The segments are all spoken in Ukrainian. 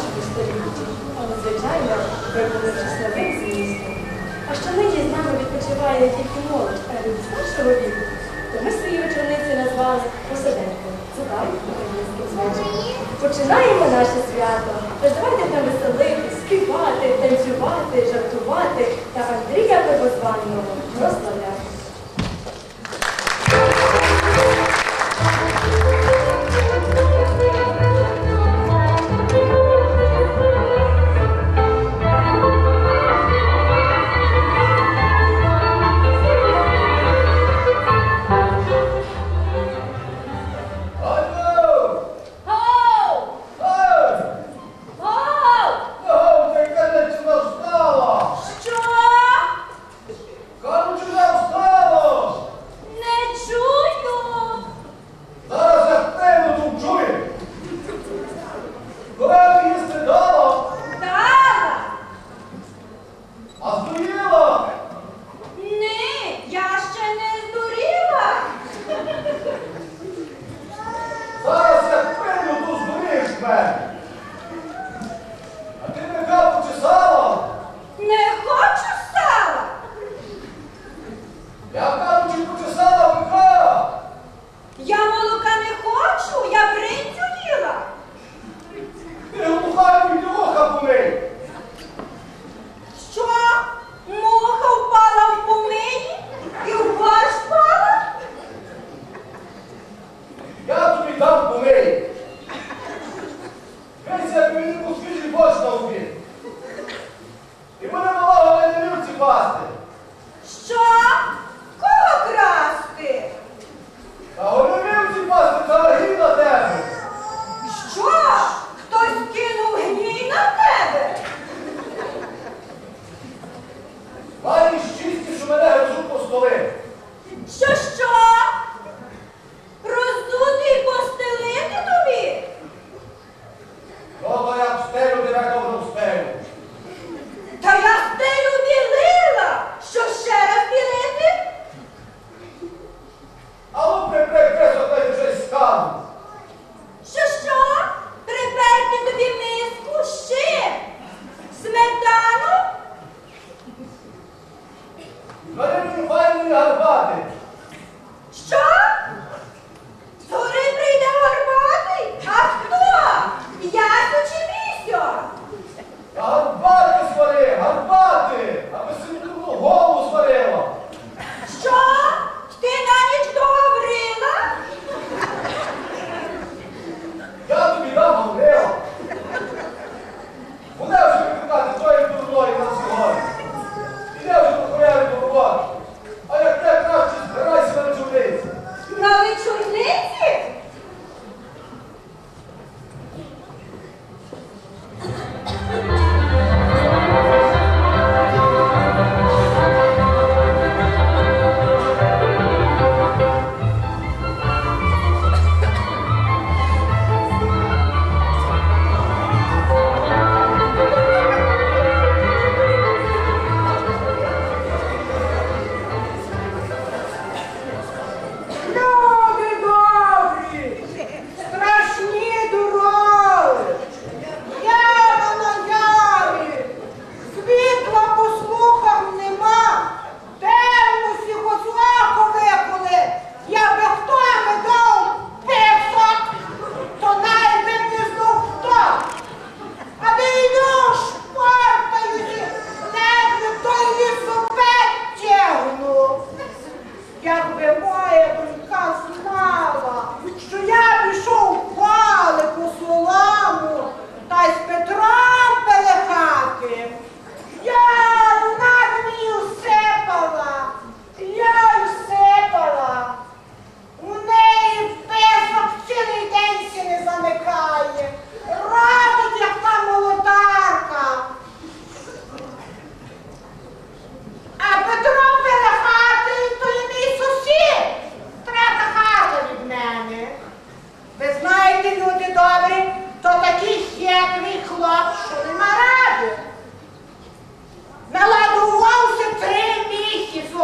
нашої сторінки, але, звичайно, виконавши нових змістів. А що нині з нами відпочиває тільки молодь, а від старшого віку, то ми свої вечорниці назвали посиденько. Згадають українським звичаєм. Починаємо наше свято. Тож давайте там веселити, співати, танцювати, жартувати та Андрія Пивозваного розладити.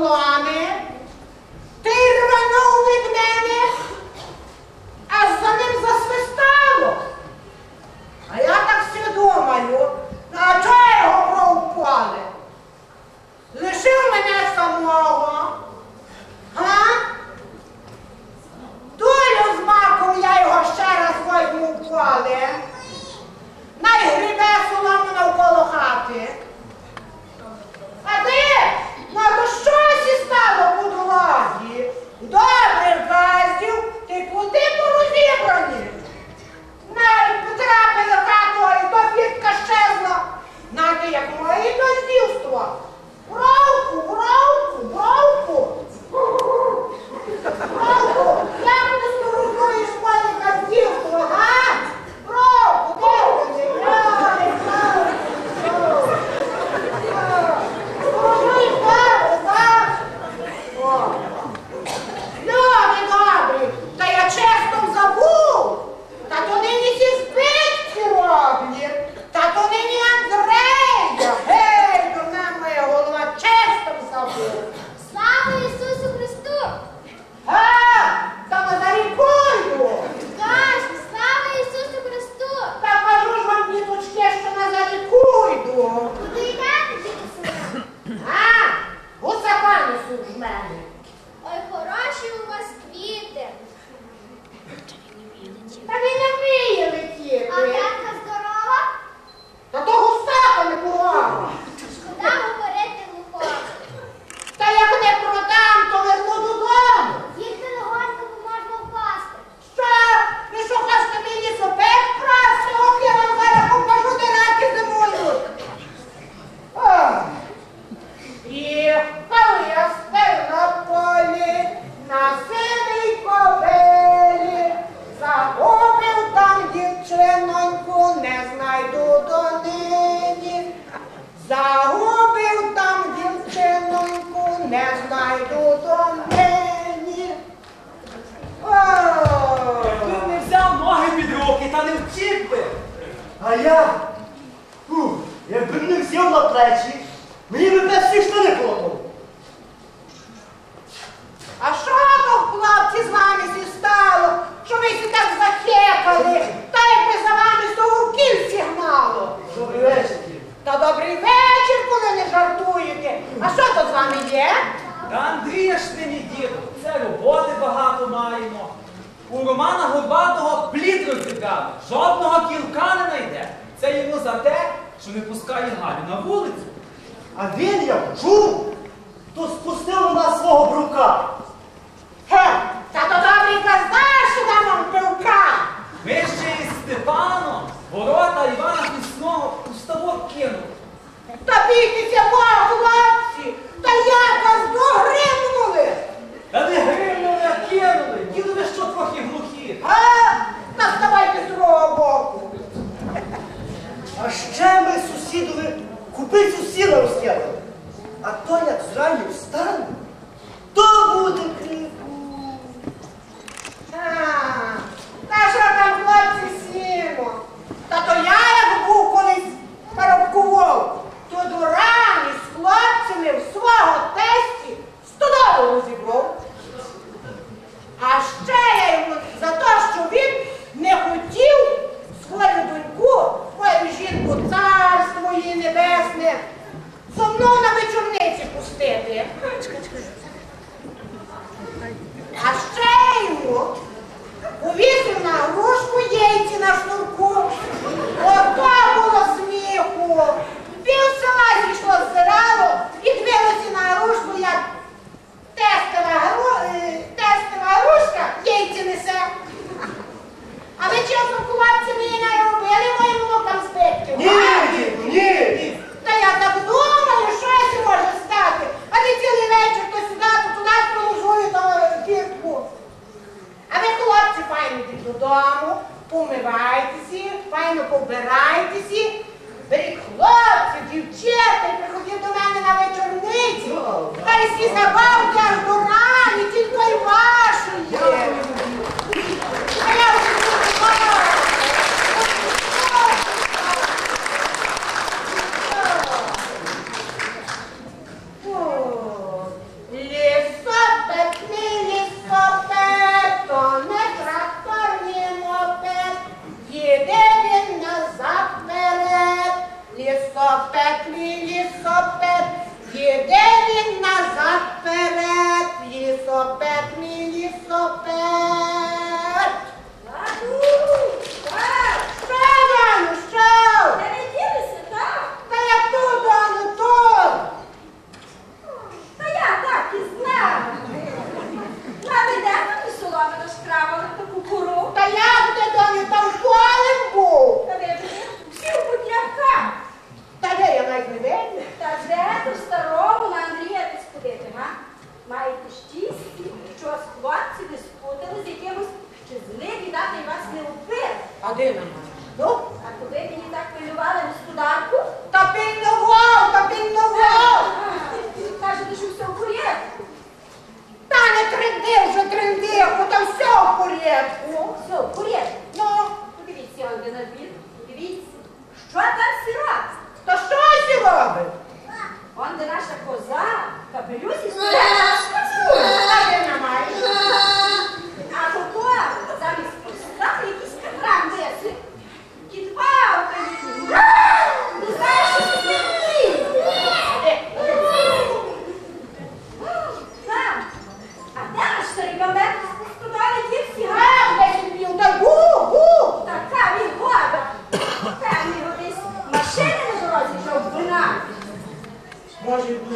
Soloane, terra nove bene не знайду до мені. Ти не взяв ноги під руки та не втік би. А я, якби не взяв на плечі, мені би без всі штани колотов. А що то, хлопці, з вами зістало, що ви сі так захекали, та якби за вами є? Та Андрія ж ти мій діду, це роботи багато маємо. У Романа Горбатого плід розібрали, жодного кілка не найде. Це йому за те, що не пускає Галю на вулицю. А він як чув, то спустив у нас свого брука. Хе, та то добрий казна!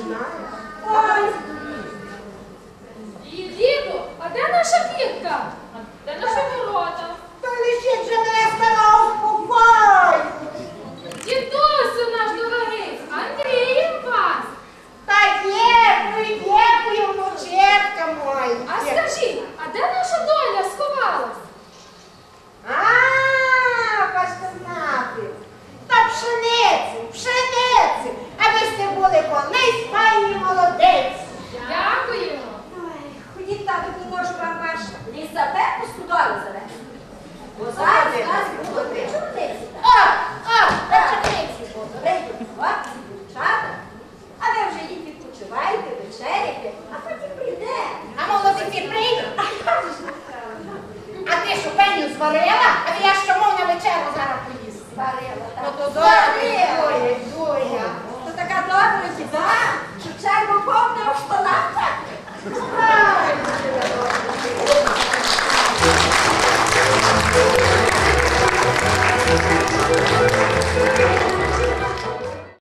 imaginar